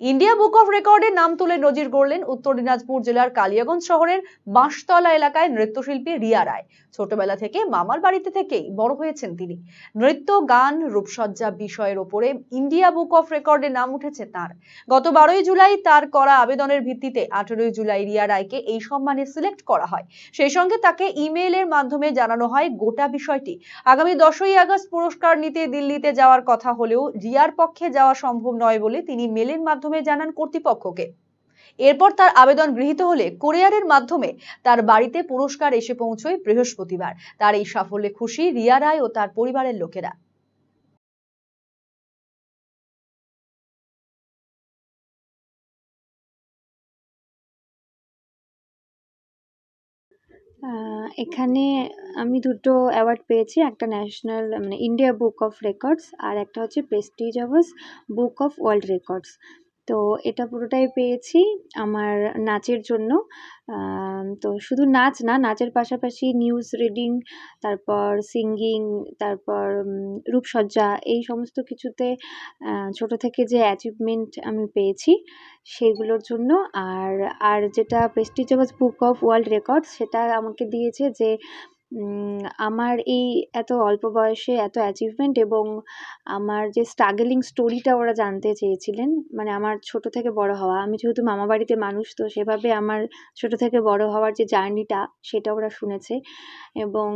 India book of রেকর্ডে নাম তুলে নজির গড়লেন উত্তর দিনাজপুর জেলার কালিয়াগঞ্জ শহরের বাঁশতলা এলাকায় নৃত্যশিল্পী রিয়া রায়। ছোটবেলা থেকে মামার বাড়িতে থেকেই বড় হয়েছেন তিনি। নৃত্য, গান, রূপসজ্জা বিষয়ের ওপরে ইন্ডিয়া বুক অফ রেকর্ডে নাম উঠেছে তার। গত বারোই জুলাই তার করা আবেদনের ভিত্তিতে আঠেরোই জুলাই রিয়া রায়কে এই সম্মানে সিলেক্ট করা হয়। সেই সঙ্গে তাকে ইমেইলের মাধ্যমে জানানো হয় গোটা বিষয়টি। আগামী দশই আগস্ট পুরস্কার নিতে দিল্লিতে যাওয়ার কথা হলেও রিয়ার পক্ষে যাওয়া সম্ভব নয় বলে তিনি মেলের মাধ্যমে জানান কর্তৃপক্ষকে। এরপর তার আবেদন গৃহীত হলে কোরিয়ারের মাধ্যমে তার বাড়িতে পুরস্কার এসে পৌঁছয় বৃহস্পতিবার। তার এই সাফল্যে খুশি রিয়া রায় ও তার পরিবারের লোকেরা। এখানে আমি দুটো অ্যাওয়ার্ড পেয়েছি, একটা ন্যাশনাল মানে ইন্ডিয়া বুক অফ রেকর্ডস আর একটা হচ্ছে prestige awards book of world records তো এটা পুরোটাই পেয়েছি আমার নাচের জন্য। তো শুধু নাচ না, নাচের পাশাপাশি নিউজ রিডিং তারপর সিঙ্গিং তারপর রূপসজ্জা এই সমস্ত কিছুতে ছোট থেকে যে অ্যাচিভমেন্ট আমি পেয়েছি সেগুলোর জন্য। আর আর যেটা prestige book of world record সেটা আমাকে দিয়েছে যে আমার এই এত অল্প বয়সে এত অ্যাচিভমেন্ট এবং আমার যে স্ট্রাগলিং স্টোরিটা ওরা জানতে চেয়েছিলেন মানে আমার ছোট থেকে বড় হওয়া, আমি যেহেতু মামা বাড়িতে মানুষ, তো সেভাবে আমার ছোট থেকে বড় হওয়ার যে জার্নিটা সেটা ওরা শুনেছে এবং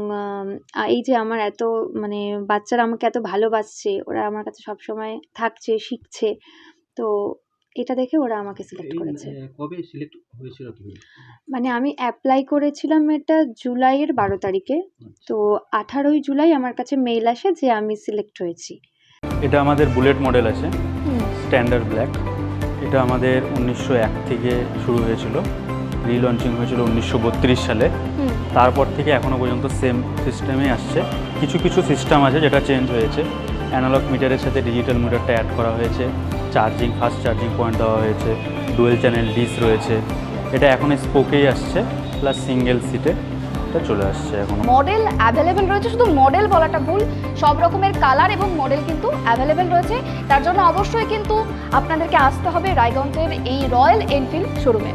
এই যে আমার এত মানে বাচ্চারা আমাকে এত ভালোবাসছে, ওরা আমার কাছে সবসময় থাকছে, শিখছে, তো এটা দেখে ওরা আমাকে সিলেক্ট করেছে। কবে সিলেক্ট হয়েছিল তুমি? মানে আমি অ্যাপ্লাই করেছিলাম এটা জুলাইয়ের বারো তারিখে। তো আঠারোই জুলাই আমার কাছে মেইল আসে যে আমি সিলেক্ট হয়েছি। এটা আমাদের বুলেট মডেল আছে স্ট্যান্ডার্ড ব্ল্যাক এটা আমাদের উনিশশো এক থেকে শুরু হয়েছিল রিলঞ্চিং হয়েছিল উনিশশো বত্রিশ সালে। তারপর থেকে এখনও পর্যন্ত সেম সিস্টেমে আসছে। কিছু কিছু সিস্টেম আছে যেটা চেঞ্জ হয়েছে। অ্যানালগ মিটারের সাথে ডিজিটাল মিটারটা অ্যাড করা হয়েছে। চার্জিং ফাস্ট চার্জিং পয়েন্ট দেওয়া হয়েছে ডুয়েল চ্যানেল ডিস রয়েছে। এটা এখন স্পোকেই আসছে প্লাস সিঙ্গেল সিটে এটা চলে আসছে এখন মডেল অ্যাভেলেবেল রয়েছে, শুধু মডেল বলাটা ভুল, সব রকমের কালার এবং মডেল কিন্তু অ্যাভেলেবেল রয়েছে। তার জন্য অবশ্যই কিন্তু আপনাদেরকে আসতে হবে রায়গঞ্জের এই রয়্যাল এনফিল্ড শোরুমে।